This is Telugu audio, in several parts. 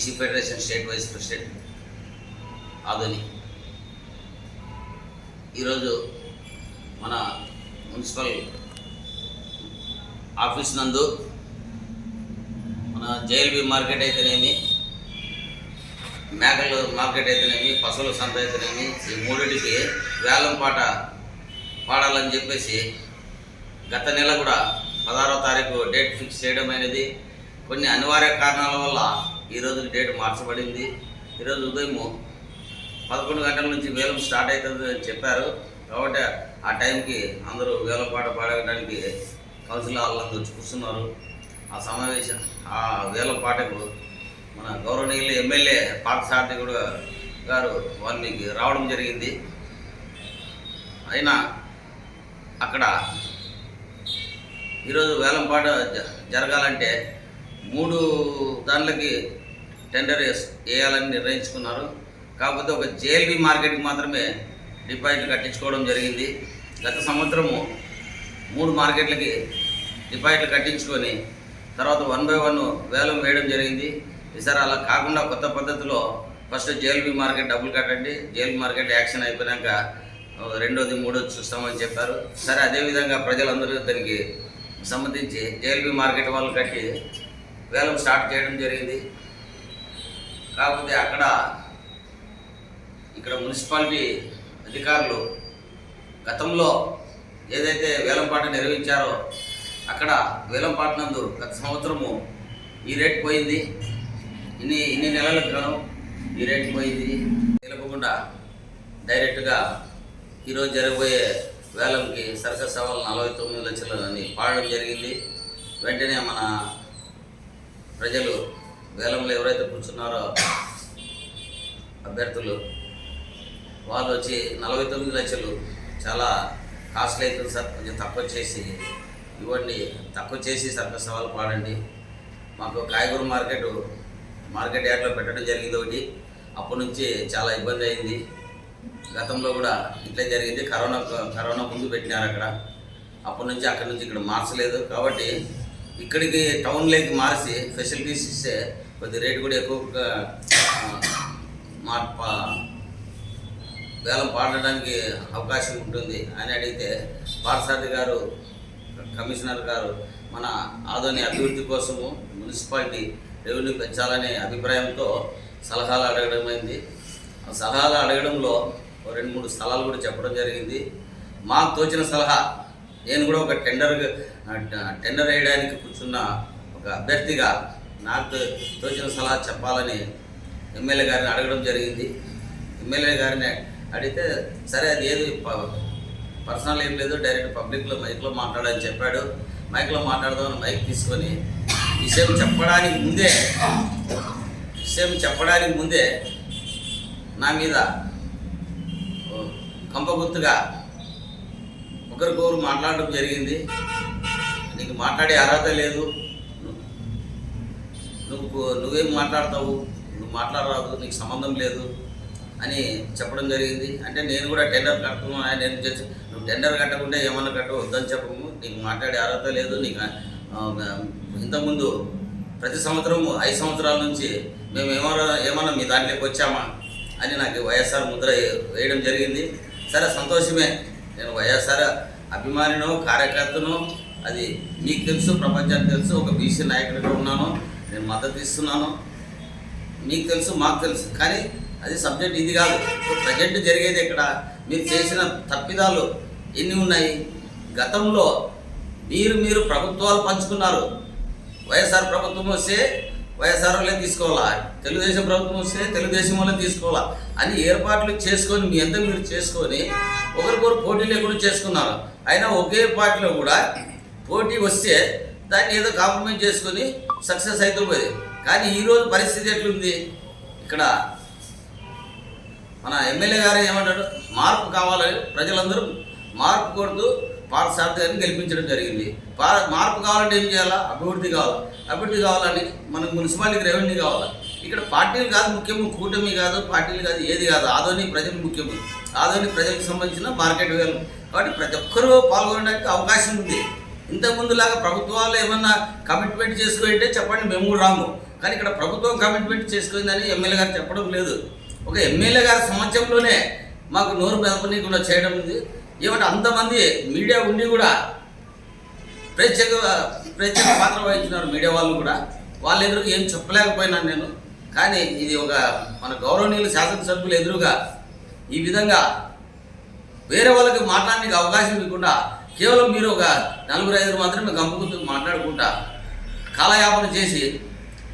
BC federation state vice president Adoni ఈరోజు మన మున్సిపల్ ఆఫీస్ నందు మన జేఎల్బి మార్కెట్ అయితేనేమి మేకలు మార్కెట్ అయితేనేమి పశువుల సంత అయితేనేమి ఈ మూడింటికి వేలం పాట పాడాలని చెప్పేసి గత నెల కూడా పదహారో తారీఖు డేట్ ఫిక్స్ చేయడం అనేది కొన్ని అనివార్య కారణాల వల్ల ఈరోజు డేట్ మార్చబడింది. ఈరోజు ఉదయం పదకొండు గంటల నుంచి వేలం స్టార్ట్ అవుతుంది అని చెప్పారు. కాబట్టి ఆ టైంకి అందరూ వేలం పాట పాడడానికి కౌన్సిల్ హాల్లో వచ్చి కూర్చున్నారు. ఆ సమావేశం ఆ వేలం పాటకు మన గౌరవనీయులు ఎమ్మెల్యే పార్థసారథి కూడా గారు వారికి రావడం జరిగింది. అయినా అక్కడ ఈరోజు వేలంపాట జ- జరగాలంటే మూడు దానిలకి టెండర్ వేయాలని నిర్ణయించుకున్నారు. కాకపోతే ఒక జేఎల్బి మార్కెట్కి మాత్రమే డిపాజిట్లు కట్టించుకోవడం జరిగింది. గత సంవత్సరము మూడు మార్కెట్లకి డిపాజిట్లు కట్టించుకొని తర్వాత వన్ బై వన్ వేలం వేయడం జరిగింది. ఈసారి అలా కాకుండా కొత్త పద్ధతిలో ఫస్ట్ జేఎల్బి మార్కెట్ డబ్బులు కట్టండి. జేఎల్బి మార్కెట్ యాక్షన్ అయిపోయాక రెండోది మూడోది చూస్తామని చెప్పారు. సరే అదేవిధంగా ప్రజలందరూ దానికి సంబంధించి జేఎల్బి మార్కెట్ వాళ్ళు కట్టి వేలం స్టార్ట్ చేయడం జరిగింది. కాకపోతే అక్కడ ఇక్కడ మున్సిపాలిటీ అధికారులు గతంలో ఏదైతే వేలంపాట నిర్వహించారో అక్కడ వేలంపాట నందు గత సంవత్సరము ఈ రేట్ పోయింది. ఇన్ని ఇన్ని నెలలకు గాను ఈ రేట్ పోయింది. తెలుపకుండా డైరెక్ట్గా ఈరోజు జరగబోయే వేలంకి సర్కస్ సవాల్ నలభై తొమ్మిది లక్షలని పాడడం జరిగింది. వెంటనే మన ప్రజలు వేలంలో ఎవరైతే కూర్చున్నారో అభ్యర్థులు వాళ్ళు వచ్చి నలభై తొమ్మిది లక్షలు చాలా కాస్ట్లీ అవుతుంది సార్. కొంచెం తక్కువ చేసి ఇవ్వండి. తక్కువ చేసి సర్కస్ సవాలు పాడండి. మాకు కాయగూర మార్కెట్ మార్కెట్ యార్డ్లో పెట్టడం జరిగింది ఒకటి. అప్పటి నుంచి చాలా ఇబ్బంది అయింది. గతంలో కూడా ఇట్లే జరిగింది. కరోనా కరోనా ముందు పెట్టినారు అక్కడ. అప్పటి నుంచి అక్కడి నుంచి ఇక్కడ మార్చలేదు. కాబట్టి ఇక్కడికి టౌన్లోకి మార్చి ఫెసిలిటీస్ ఇస్తే కొద్ది రేటు కూడా ఎక్కువగా మా వేలం పాడడానికి అవకాశం ఉంటుంది అని అడిగితే పాఠశాల గారు కమిషనర్ గారు మన ఆదోని అభివృద్ధి కోసము మున్సిపాలిటీ రెవెన్యూ పెంచాలనే అభిప్రాయంతో సలహాలు అడగడం అయింది. ఆ సలహాలు అడగడంలో రెండు మూడు స్థలాలు కూడా చెప్పడం జరిగింది. మాకు తోచిన సలహా నేను కూడా ఒక టెండర్ టెండర్ వేయడానికి కూర్చున్న ఒక అభ్యర్థిగా నాకు తోచిన సలహా చెప్పాలని ఎమ్మెల్యే గారిని అడగడం జరిగింది. ఎమ్మెల్యే గారిని అడిగితే సరే అది ఏది పర్సనల్ ఏం లేదు డైరెక్ట్ పబ్లిక్లో మైక్లో మాట్లాడని చెప్పాడు. మైక్లో మాట్లాడదామని మైక్ తీసుకొని విషయం చెప్పడానికి ముందే విషయం చెప్పడానికి ముందే నా మీద ఓ కంపగుత్తుగా ఒకరికొకరు మాట్లాడడం జరిగింది. నీకు మాట్లాడే అర్హత లేదు. నువ్వు నువ్వేం మాట్లాడతావు? నువ్వు మాట్లాడరాదు నీకు సంబంధం లేదు అని చెప్పడం జరిగింది. అంటే నేను కూడా టెండర్ కట్టుకున్నాను నేను చేసి నువ్వు టెండర్ కట్టకుంటే ఏమన్నా కట్టవద్దని చెప్పము. నీకు మాట్లాడే అర్హత లేదు నీకు ఇంతకుముందు ప్రతి సంవత్సరం ఐదు సంవత్సరాల నుంచి మేము ఏమన్నా ఏమన్నా మీ దాంట్లోకి వచ్చామా అని నాకు వైఎస్ఆర్ ముద్ర వేయడం జరిగింది. సరే సంతోషమే. నేను వైఎస్ఆర్ అభిమానినో కార్యకర్తను అది మీకు తెలుసు ప్రపంచానికి తెలుసు ఒక బీసీ నాయకుడిగా ఉన్నాను. నేను మద్దతు ఇస్తున్నాను. మీకు తెలుసు మాకు తెలుసు. కానీ అది సబ్జెక్ట్ ఇది కాదు. ప్రజెంట్ జరిగేది ఇక్కడ. మీరు చేసిన తప్పిదాలు ఎన్ని ఉన్నాయి? గతంలో మీరు మీరు ప్రభుత్వాలు పంచుకున్నారు. వైఎస్ఆర్ ప్రభుత్వం వస్తే వైఎస్ఆర్ వాళ్ళే తీసుకోవాలా? తెలుగుదేశం ప్రభుత్వం వస్తే తెలుగుదేశం వాళ్ళే తీసుకోవాలా? అని ఏర్పాట్లు చేసుకొని మీ అంతా మీరు చేసుకొని ఒకరికొకరు పోటీ లేకుండా చేసుకున్నారు. అయినా ఒకే పార్టీలో కూడా పోటీ వస్తే దాన్ని ఏదో కాంప్రమైజ్ చేసుకొని సక్సెస్ అవుతూ పోయేది. కానీ ఈరోజు పరిస్థితి ఎట్లుంది? ఇక్కడ మన ఎమ్మెల్యే గారు ఏమంటాడు? మార్పు కావాలని ప్రజలందరూ మార్పు కొడుతూ పార్థసారథి గారిని గెలిపించడం జరిగింది. మార్పు కావాలంటే ఏం చేయాలా? అభివృద్ధి కావాలి. అభివృద్ధి కావాలని మనకు మున్సిపాలిటీకి రెవెన్యూ కావాలి. ఇక్కడ పార్టీలు కాదు ముఖ్యము కూటమి కాదు పార్టీలు కాదు ఏది కాదు. ఆదోని ప్రజలు ముఖ్యము. ఆదోని ప్రజలకు సంబంధించిన మార్కెట్ వేయాలి కాబట్టి ప్రతి ఒక్కరూ పాల్గొనడానికి అవకాశం ఉంది. ఇంతకుముందులాగా ప్రభుత్వాలు ఏమన్నా కమిట్మెంట్ చేసుకుంటే చెప్పండి మేము రాము. కానీ ఇక్కడ ప్రభుత్వం కమిట్మెంట్ చేసుకుందని ఎమ్మెల్యే గారు చెప్పడం లేదు. ఒక ఎమ్మెల్యే గారి సమక్షంలోనే మాకు నోరు మెదపనీయకుండా చేయడం ఉంది. ఏమంటే అంతమంది మీడియా ఉండి కూడా ప్రత్యేక ప్రత్యేక పాత్ర వహించినారు మీడియా వాళ్ళు కూడా. వాళ్ళ ఎదురుగా ఏం చెప్పలేకపోయినాను నేను. కానీ ఇది ఒక మన గౌరవనీయులు శాసనసభ్యులు ఎదురుగా ఈ విధంగా వేరే వాళ్ళకి మాట్లాడడానికి అవకాశం ఇవ్వకుండా కేవలం మీరు ఒక నలుగురు ఐదుగురు మాత్రమే గంపుకుంటూ మాట్లాడుకుంటా కాలయాపన చేసి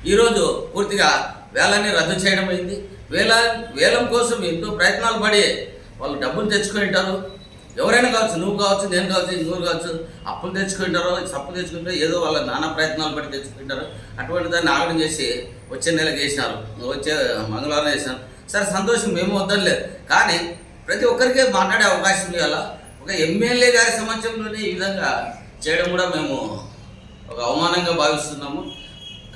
ఈరోజు పూర్తిగా వేలాన్ని రద్దు చేయడం అయింది. వేల వేలం కోసం ఎంతో ప్రయత్నాలు పడి వాళ్ళు డబ్బులు తెచ్చుకుంటారు ఎవరైనా కావచ్చు నువ్వు కావచ్చు నేను కావచ్చు ఇంకోరు కావచ్చు అప్పులు తెచ్చుకుంటారో సప్పు తెచ్చుకుంటారో ఏదో వాళ్ళ నానా ప్రయత్నాలు పడి తెచ్చుకుంటారు అటువంటి దాన్ని ఆగడం చేసి వచ్చే నెల వేసినారు వచ్చే మంగళవారం వేసినారు సరే సంతోషం మేము వద్దలేదు కానీ ప్రతి ఒక్కరికి మాట్లాడే అవకాశం ఇవ్వాలా ఒక ఎమ్మెల్యే గారి సమక్షంలోనే ఈ విధంగా చేయడం కూడా మేము ఒక అవమానంగా భావిస్తున్నాము.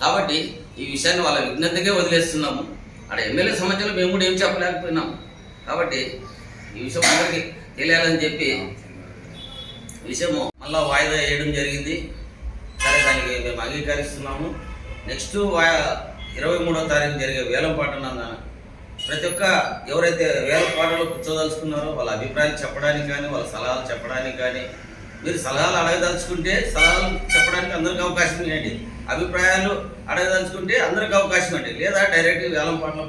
కాబట్టి ఈ విషయాన్ని వాళ్ళ విజ్ఞతగా వదిలేస్తున్నాము. అక్కడ ఎమ్మెల్యే సమస్యలు మేము కూడా ఏం చెప్పలేకపోయినాము. కాబట్టి ఈ విషయం అందరికీ తెలియాలని చెప్పి విషయము మళ్ళీ వాయిదా వేయడం జరిగింది. సరే దానికి మేము అంగీకరిస్తున్నాము. నెక్స్ట్ వా ఇరవై మూడో తారీఖు జరిగే వేలంపాటన ప్రతి ఒక్క ఎవరైతే వేల పాటలో కూర్చోదలుచుకున్నారో వాళ్ళ అభిప్రాయాలు చెప్పడానికి కానీ వాళ్ళ సలహాలు చెప్పడానికి కానీ మీరు సలహాలు అడగదలుచుకుంటే సలహాలు చెప్పడానికి అందరికి అవకాశం ఇవ్వండి అభిప్రాయాలు అడగదలుచుకుంటే అందరికి అవకాశం అండి లేదా డైరెక్ట్ వేలం పాటలో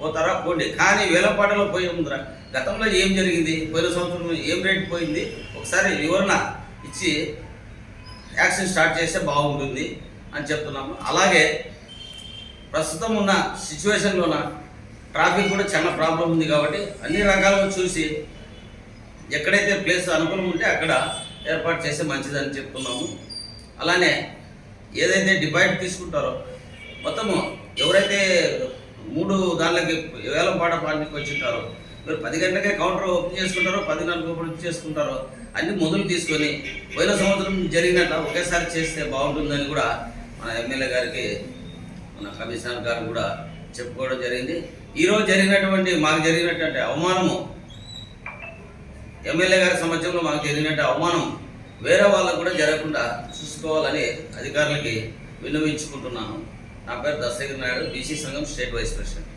పోతారా? పోండి. కానీ వేలం పాటలో పోయే ముందర గతంలో ఏం జరిగింది? పోయిన సంవత్సరం ఏం రేటు పోయింది? ఒకసారి వివరణ ఇచ్చి యాక్షన్ స్టార్ట్ చేస్తే బాగుంటుంది అని చెప్తున్నాము. అలాగే ప్రస్తుతం ఉన్న సిచ్యువేషన్లోన ట్రాఫిక్ కూడా చాలా ప్రాబ్లం ఉంది కాబట్టి అన్ని రకాలను చూసి ఎక్కడైతే ప్లేస్ అనుకూలం ఉంటే అక్కడ ఏర్పాటు చేస్తే మంచిదని చెప్తున్నాము. అలానే ఏదైతే డిపాజిట్ తీసుకుంటారో మొత్తము ఎవరైతే మూడు దానిలోకి వేలం పాట పాటకి వచ్చింటారో మీరు పది గంటలకే కౌంటర్ ఓపెన్ చేసుకుంటారో పదిన్నరకు ఓపెన్ చేసుకుంటారో అన్ని మొదలు తీసుకొని పోయిన సంవత్సరం జరిగినట్టు ఒకేసారి చేస్తే బాగుంటుందని కూడా మన ఎమ్మెల్యే గారికి మన కమిషనర్ గారు కూడా చెప్పుకోవడం జరిగింది. ఈరోజు జరిగినటువంటి మాకు జరిగినటువంటి అవమానము ఎమ్మెల్యే గారి సమక్షంలో మాకు జరిగినట్టు అవమానం వేరే వాళ్ళకు కూడా జరగకుండా చూసుకోవాలని అధికారులకి విన్నవించుకుంటున్నాను. నా పేరు దశగిరి నాయుడు బీసీ సంఘం స్టేట్ వైస్ ప్రెసిడెంట్.